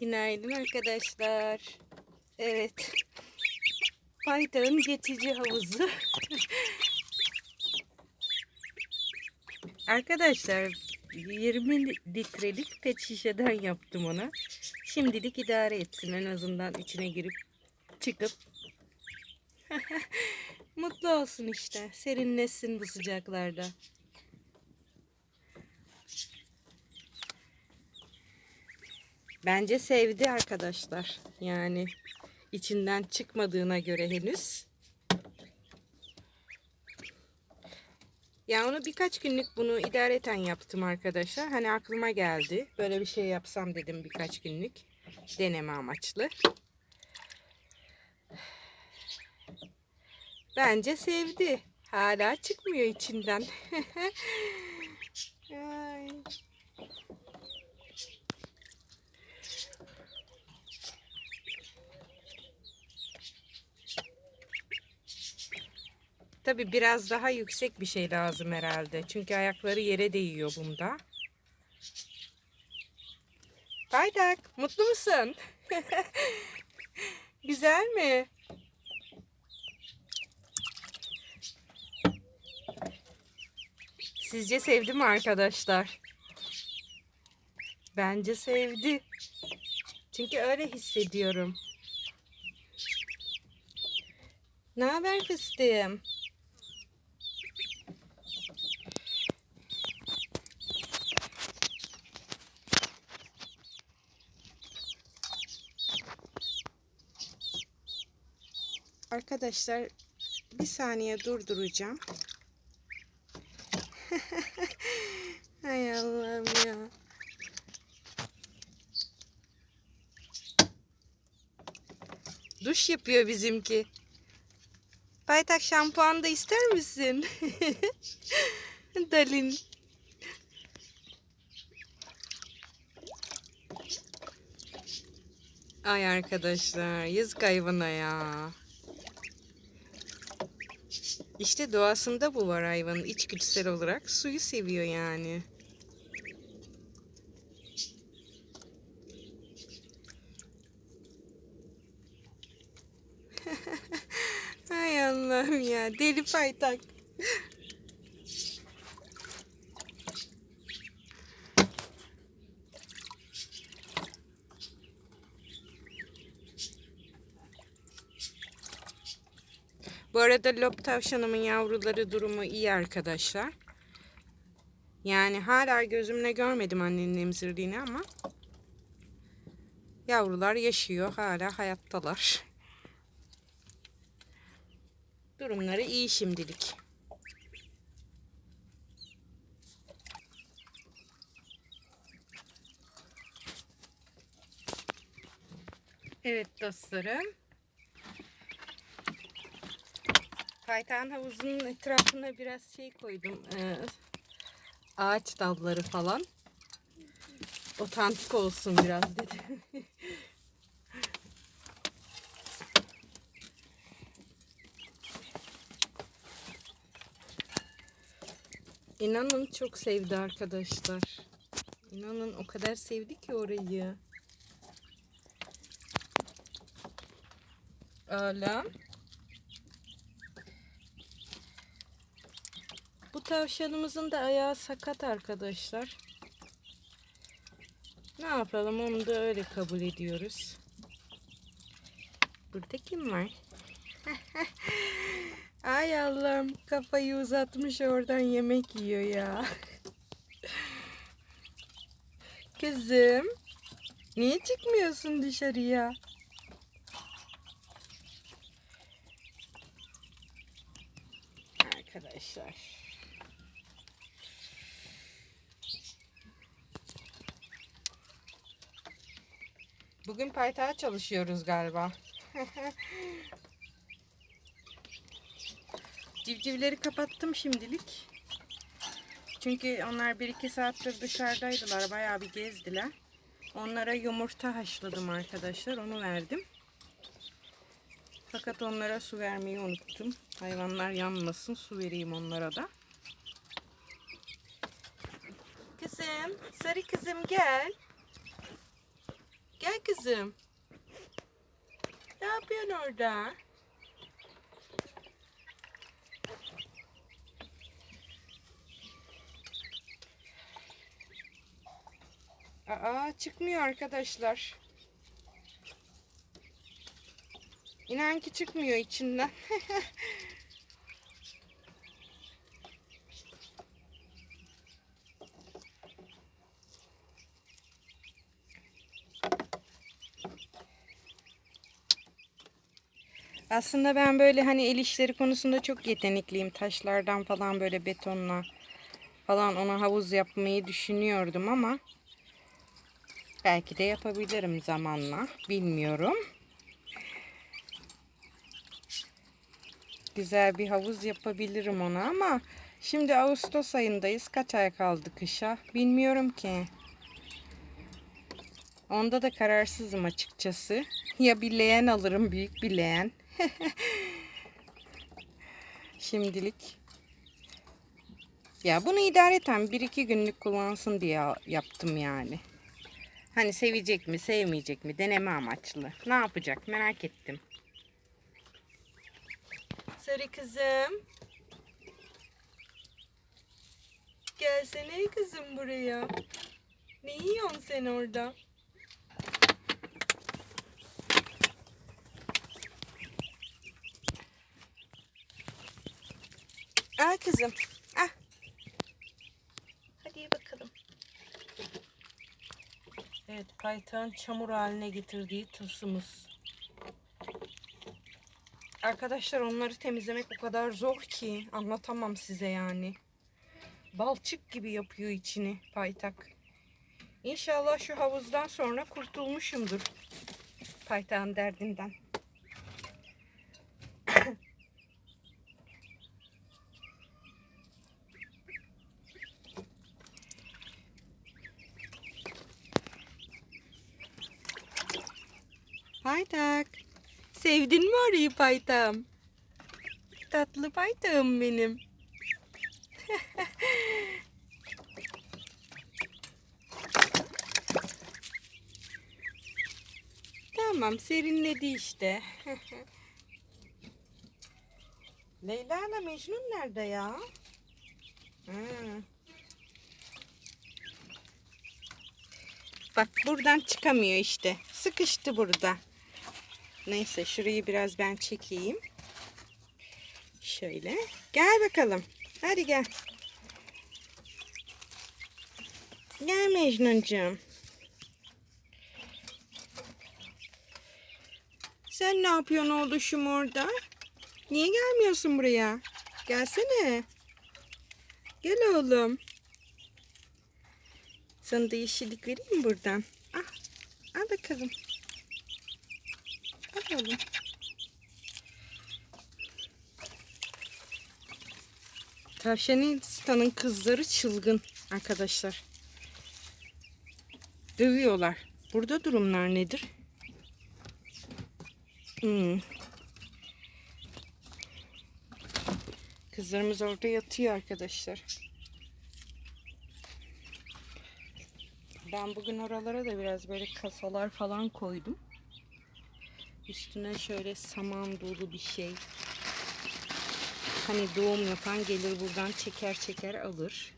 Günaydın arkadaşlar. Evet. Paytağın geçici havuzu. arkadaşlar 20 litrelik pet şişeden yaptım ona. Şimdilik idare etsin en azından içine girip çıkıp mutlu olsun işte. Serinlesin bu sıcaklarda. Bence sevdi arkadaşlar. Yani içinden çıkmadığına göre henüz. Ya onu birkaç günlük bunu idareten yaptım arkadaşlar. Hani aklıma geldi. Böyle bir şey yapsam dedim birkaç günlük. Deneme amaçlı. Bence sevdi. Hala çıkmıyor içinden. Ay. Tabi biraz daha yüksek bir şey lazım herhalde. Çünkü ayakları yere değiyor bunda. Baydak, mutlu musun? Güzel mi? Sizce sevdi mi arkadaşlar? Bence sevdi. Çünkü öyle hissediyorum. Ne haber fıstığım? Arkadaşlar bir saniye durduracağım. Hay Allah'ım ya. Duş yapıyor bizimki. Paytak şampuan da ister misin? Dalin. Ay arkadaşlar yazık hayvana ya. İşte doğasında bu var hayvanın içgüdüsel olarak. Suyu seviyor yani. Hay Allah'ım ya. Deli paytak. Bu arada lop tavşanımın yavruları durumu iyi arkadaşlar. Yani hala gözümle görmedim annenin emzirdiğini ama yavrular yaşıyor hala hayattalar. Durumları iyi şimdilik. Evet dostlarım. Kaytan havuzunun etrafına biraz şey koydum. Ee, ağaç dalları falan. Otantik olsun biraz dedim. İnanın çok sevdi arkadaşlar. İnanın o kadar sevdi ki orayı. Oğlum. Tavşanımızın da ayağı sakat arkadaşlar. Ne yapalım onu da öyle kabul ediyoruz. Burada kim var? Ay Allah'ım kafayı uzatmış oradan yemek yiyor ya. Kızım niye çıkmıyorsun dışarıya? Arkadaşlar. Bugün paytağa çalışıyoruz galiba. Civcivleri kapattım şimdilik. Çünkü onlar 1-2 saattir dışarıdaydılar. Bayağı bir gezdiler. Onlara yumurta haşladım arkadaşlar. Onu verdim. Fakat onlara su vermeyi unuttum. Hayvanlar yanmasın. Su vereyim onlara da. Kızım, sarı kızım gel. Kızım. Ne yapıyorsun orada? Aa çıkmıyor arkadaşlar. İnan ki çıkmıyor içinden. Aslında ben böyle hani el işleri konusunda çok yetenekliyim. Taşlardan falan böyle betonla falan ona havuz yapmayı düşünüyordum ama belki de yapabilirim zamanla. Bilmiyorum. Güzel bir havuz yapabilirim ona ama şimdi Ağustos ayındayız. Kaç ay kaldı kışa? Bilmiyorum ki. Onda da kararsızım açıkçası. Ya bir leğen alırım, büyük bir leğen. Şimdilik. Ya bunu idareten bir iki günlük kullansın diye yaptım yani. Hani sevecek mi, sevmeyecek mi deneme amaçlı. Ne yapacak merak ettim. Sarı kızım. Gelsene kızım buraya. Ne yiyorsun sen orada? Al kızım. Al. Hadi bakalım. Evet, paytağın çamur haline getirdiği tılsımız. Arkadaşlar onları temizlemek o kadar zor ki anlatamam size yani. Balçık gibi yapıyor içini paytak. İnşallah şu havuzdan sonra kurtulmuşumdur paytağın derdinden. Paytak. Sevdin mi orayı paytağım? Tatlı paytağım benim. tamam serinledi işte. Leyla ile Mecnun nerede ya? Hmm. Bak buradan çıkamıyor işte. Sıkıştı burada. Neyse şurayı biraz ben çekeyim. Şöyle. Gel bakalım. Hadi gel. Gel Mecnuncuğum. Sen ne yapıyorsun oğluşum orada? Niye gelmiyorsun buraya? Gelsene. Gel oğlum. Sana da yeşillik vereyim mi buradan? Al. Al bakalım. Al oğlum. Tavşanistan'ın kızları çılgın arkadaşlar. Dövüyorlar. Burada durumlar nedir? Hmm. Kızlarımız orada yatıyor arkadaşlar. Ben bugün oralara da biraz böyle kasalar falan koydum. Üstüne şöyle saman dolu bir şey. Hani doğum yapan gelir buradan çeker çeker alır.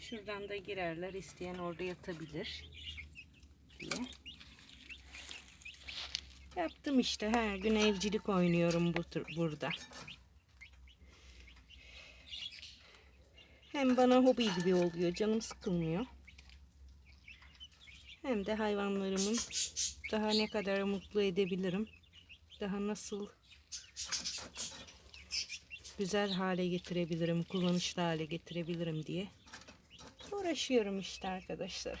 Şuradan da girerler. isteyen orada yatabilir. Diye. Yaptım işte. Her gün evcilik oynuyorum bu burada. Hem bana hobi gibi oluyor. Canım sıkılmıyor. Hem de hayvanlarımın daha ne kadar mutlu edebilirim. Daha nasıl güzel hale getirebilirim, kullanışlı hale getirebilirim diye uğraşıyorum işte arkadaşlar.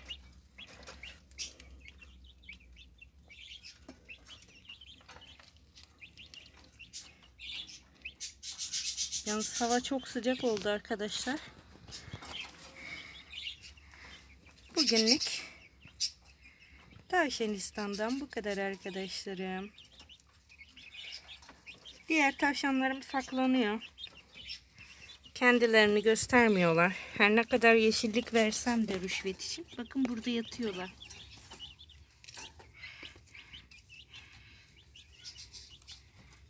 Yalnız hava çok sıcak oldu arkadaşlar. Bugünlük Tavşanistan'dan bu kadar arkadaşlarım. Diğer tavşanlarım saklanıyor. Kendilerini göstermiyorlar. Her ne kadar yeşillik versem de rüşvet için. Bakın burada yatıyorlar.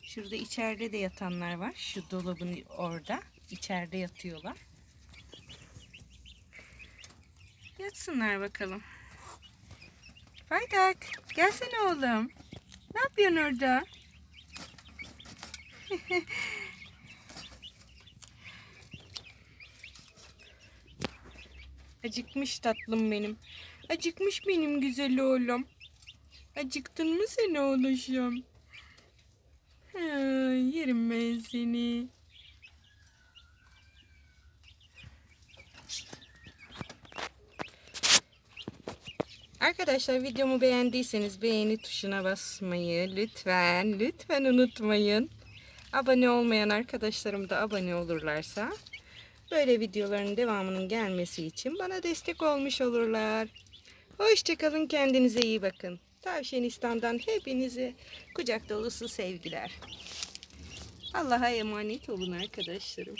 Şurada içeride de yatanlar var. Şu dolabın orada. İçeride yatıyorlar. Yatsınlar bakalım. Baydak, gelsene oğlum. Ne yapıyorsun orada? Acıkmış tatlım benim. Acıkmış benim güzel oğlum. Acıktın mı sen oğluşum? Ha, yerim ben seni. Arkadaşlar videomu beğendiyseniz beğeni tuşuna basmayı lütfen lütfen unutmayın. Abone olmayan arkadaşlarım da abone olurlarsa böyle videoların devamının gelmesi için bana destek olmuş olurlar. Hoşçakalın kendinize iyi bakın. Tavşanistan'dan hepinize kucak dolusu sevgiler. Allah'a emanet olun arkadaşlarım.